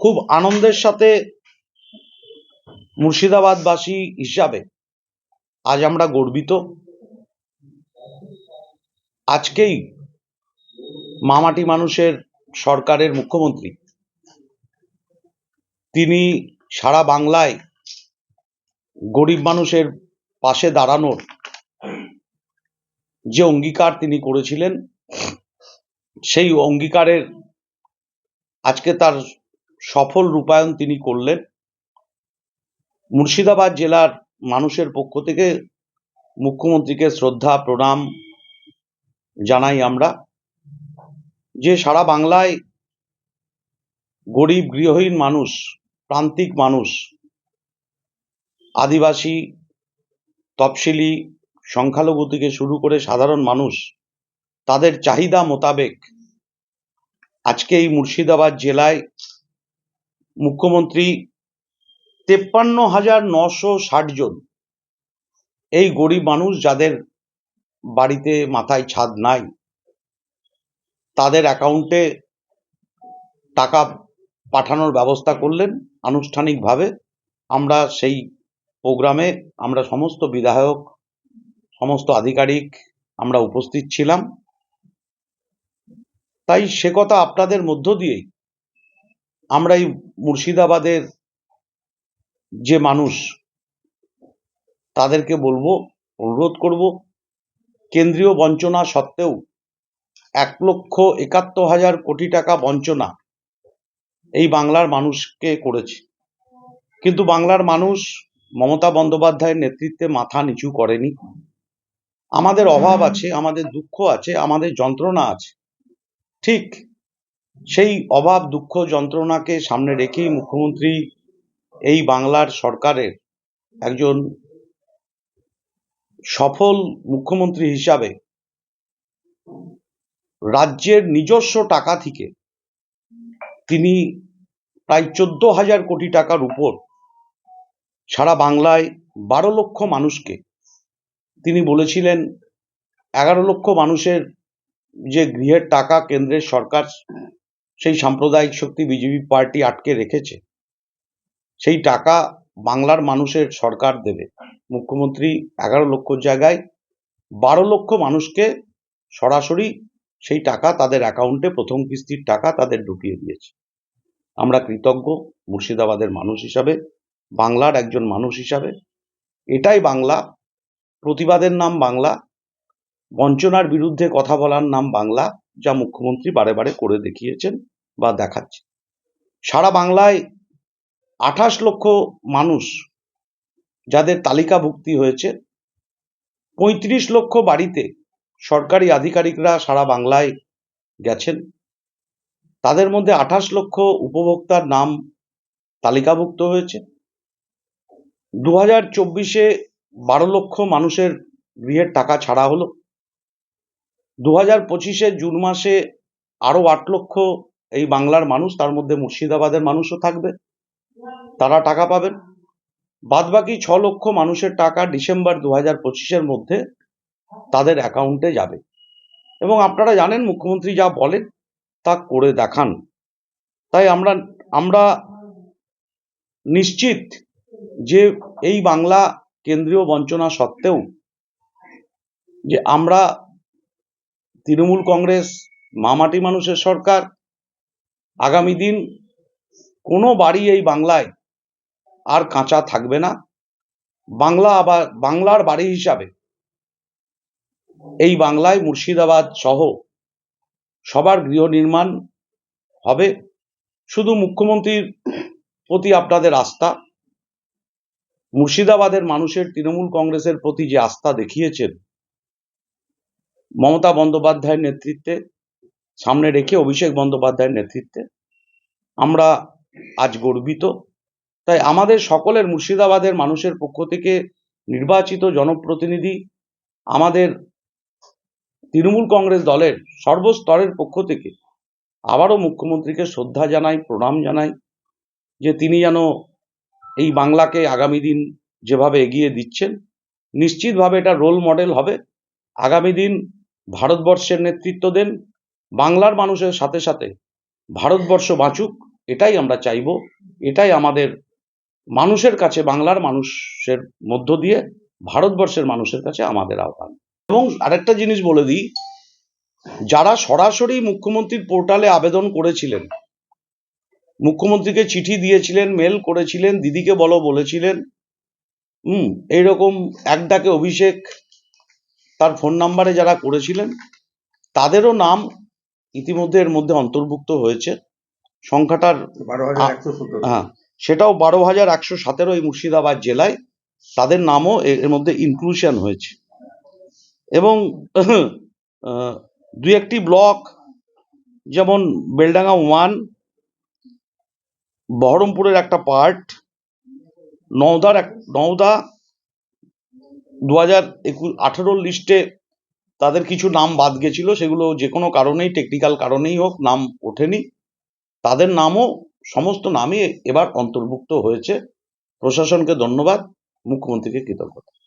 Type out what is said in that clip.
খুব আনন্দের সাথে মুর্শিদাবাদবাসী হিসাবে আজ আমরা গর্বিত। আজকেই মামাটি মানুষের সরকারের মুখ্যমন্ত্রী। তিনি সারা বাংলায় গরিব মানুষের পাশে দাঁড়ানোর যে অঙ্গীকার তিনি করেছিলেন, সেই অঙ্গীকারের আজকে তার সফল রূপায়ণ তিনি করলেন। মুর্শিদাবাদ জেলার মানুষের পক্ষ থেকে মুখ্যমন্ত্রীকে শ্রদ্ধা, প্রণাম জানাই আমরা যে সারা বাংলায় গরিব, গৃহহীন মানুষ, প্রান্তিক মানুষ, আদিবাসী, তফসিলি, সংখ্যালঘু থেকে শুরু করে সাধারণ মানুষ, তাদের চাহিদা মোতাবেক আজকে এই মুর্শিদাবাদ জেলায় মুখ্যমন্ত্রী তেপ্পান্ন হাজার নশো ষাট জন এই গরিব মানুষ যাদের বাড়িতে মাথায় ছাদ নাই, তাদের অ্যাকাউন্টে টাকা পাঠানোর ব্যবস্থা করলেন আনুষ্ঠানিকভাবে। আমরা সেই প্রোগ্রামে আমরা সমস্ত বিধায়ক, সমস্ত আধিকারিক, আমরা উপস্থিত ছিলাম। তাই সে কথা আপনাদের মধ্য দিয়েই আমরা এই মুর্শিদাবাদের যে মানুষ, তাদেরকে বলব, অনুরোধ করব, কেন্দ্রীয় বঞ্চনা সত্ত্বেও এক লক্ষ একাত্তর হাজার কোটি টাকা বঞ্চনা এই বাংলার মানুষকে করেছে। কিন্তু বাংলার মানুষ মমতা বন্দ্যোপাধ্যায়ের নেতৃত্বে মাথা নিচু করেনি। আমাদের অভাব আছে, আমাদের দুঃখ আছে, আমাদের যন্ত্রণা আছে। ঠিক সেই অভাব, দুঃখ, যন্ত্রণাকে সামনে রেখেই মুখ্যমন্ত্রী এই বাংলার সরকারের একজন সফল মুখ্যমন্ত্রী হিসাবে রাজ্যের নিজস্ব টাকা থেকে তিনি প্রায় চোদ্দ হাজার কোটি টাকার উপর সারা বাংলায় বারো লক্ষ মানুষকে তিনি বলেছিলেন, এগারো লক্ষ মানুষের যে গৃহের টাকা কেন্দ্রের সরকার সেই সাম্প্রদায়িক শক্তি বিজেপি পার্টি আটকে রেখেছে, সেই টাকা বাংলার মানুষের সরকার দেবে। মুখ্যমন্ত্রী এগারো লক্ষ জায়গায় বারো লক্ষ মানুষকে সরাসরি সেই টাকা তাদের অ্যাকাউন্টে প্রথম কিস্তির টাকা তাদের ঢুকিয়ে দিয়েছে। আমরা কৃতজ্ঞ মুর্শিদাবাদের মানুষ হিসাবে, বাংলার একজন মানুষ হিসাবে। এটাই বাংলা, প্রতিবাদের নাম বাংলা, বঞ্চনার বিরুদ্ধে কথা বলার নাম বাংলা, যা মুখ্যমন্ত্রী বারে বারে করে দেখিয়েছেন। বা দেখাচ্ছে। সারা বাংলায় আঠাশ লক্ষ মানুষ যাদের তালিকাভুক্তি হয়েছে, পঁয়ত্রিশ লক্ষ বাড়িতে সরকারি আধিকারিকরা সারা বাংলায় গেছেন। তাদের মধ্যে আঠাশ লক্ষ উপভোক্তার নাম তালিকাভুক্ত হয়েছে। দু হাজার চব্বিশে বারো লক্ষ মানুষের গৃহের টাকা ছাড়া হলো। দু হাজার পঁচিশে জুন মাসে আরও আট লক্ষ এই বাংলার মানুষ, তার মধ্যে মুর্শিদাবাদের মানুষও থাকবে। তারা টাকা পাবেন। বাদবাকি ছ লক্ষ মানুষের টাকা ডিসেম্বর দু হাজার পঁচিশের মধ্যে তাদের অ্যাকাউন্টে যাবে। এবং আপনারা জানেন, মুখ্যমন্ত্রী যা বলেন তা করে দেখান। তাই আমরা আমরা নিশ্চিত যে এই বাংলা কেন্দ্রীয় বঞ্চনা সত্ত্বেও যে আমরা তৃণমূল কংগ্রেস, মামাটি মানুষের সরকার আগামী দিন কোনো বাড়ি এই বাংলায় আর কাঁচা থাকবে না। বাংলা আবার, বাংলার বাড়ি হিসাবে এই বাংলায় মুর্শিদাবাদ সহ সবার গৃহ নির্মাণ হবে। শুধু মুখ্যমন্ত্রীর প্রতি আপনাদের আস্থা, মুর্শিদাবাদের মানুষের, তৃণমূল কংগ্রেসের প্রতি যে আস্থা দেখিয়েছেন, মমতা বন্দ্যোপাধ্যায়ের নেতৃত্বে সামনে রেখে অভিষেক বন্দ্যোপাধ্যায়ের নেতৃত্বে। আমরা আজ গর্বিত। তাই আমাদের সকলের মুর্শিদাবাদের মানুষের পক্ষ থেকে নির্বাচিত জনপ্রতিনিধি আমাদের তৃণমূল কংগ্রেস দলের সর্বস্তরের পক্ষ থেকে আবারও মুখ্যমন্ত্রীকে শ্রদ্ধা জানাই, প্রণাম জানাই যে তিনি যেন এই বাংলাকে আগামী দিন যেভাবে এগিয়ে দিচ্ছেন, নিশ্চিতভাবে এটা রোল মডেল হবে। আগামী দিন ভারতবর্ষের নেতৃত্ব দেন। বাংলার মানুষের সাথে সাথে ভারতবর্ষ বাঁচুক, এটাই আমরা চাইব, এটাই আমাদের মানুষের কাছে, বাংলার মানুষের মধ্য দিয়ে ভারতবর্ষের মানুষের কাছে আমাদের আহ্বান। এবং আরেকটা জিনিস বলে দিই, যারা সরাসরি মুখ্যমন্ত্রীর পোর্টালে আবেদন করেছিলেন, মুখ্যমন্ত্রীকে চিঠি দিয়েছিলেন, মেল করেছিলেন, দিদিকে বলো বলেছিলেন, হুম, এইরকম এক ডাকে অভিষেক তার ফোন নাম্বারে যারা করেছিলেন, তাদেরও নাম ইতিমধ্যে এর মধ্যে অন্তর্ভুক্ত হয়েছে। সংখ্যাটার হ্যাঁ সেটাও বারো হাজার একশো সতেরো এই মুর্শিদাবাদ জেলায়। তাদের নামও এর মধ্যে ইনক্লুশন হয়েছে। এবং দুই একটি ব্লক যেমন বেলডাঙ্গা ওয়ান বহরমপুরের একটা পার্ট নওদার এক নওদা দু হাজার একুশ আঠেরোর লিস্টে তাদের কিছু নাম বাদ গেছিল, সেগুলো যে কোনো কারণেই টেকনিক্যাল কারণেই হোক, নাম ওঠেনি। তাদের নামও সমস্ত নামই এবার অন্তর্ভুক্ত হয়েছে। প্রশাসনকে ধন্যবাদ, মুখ্যমন্ত্রীকে কৃতজ্ঞতা।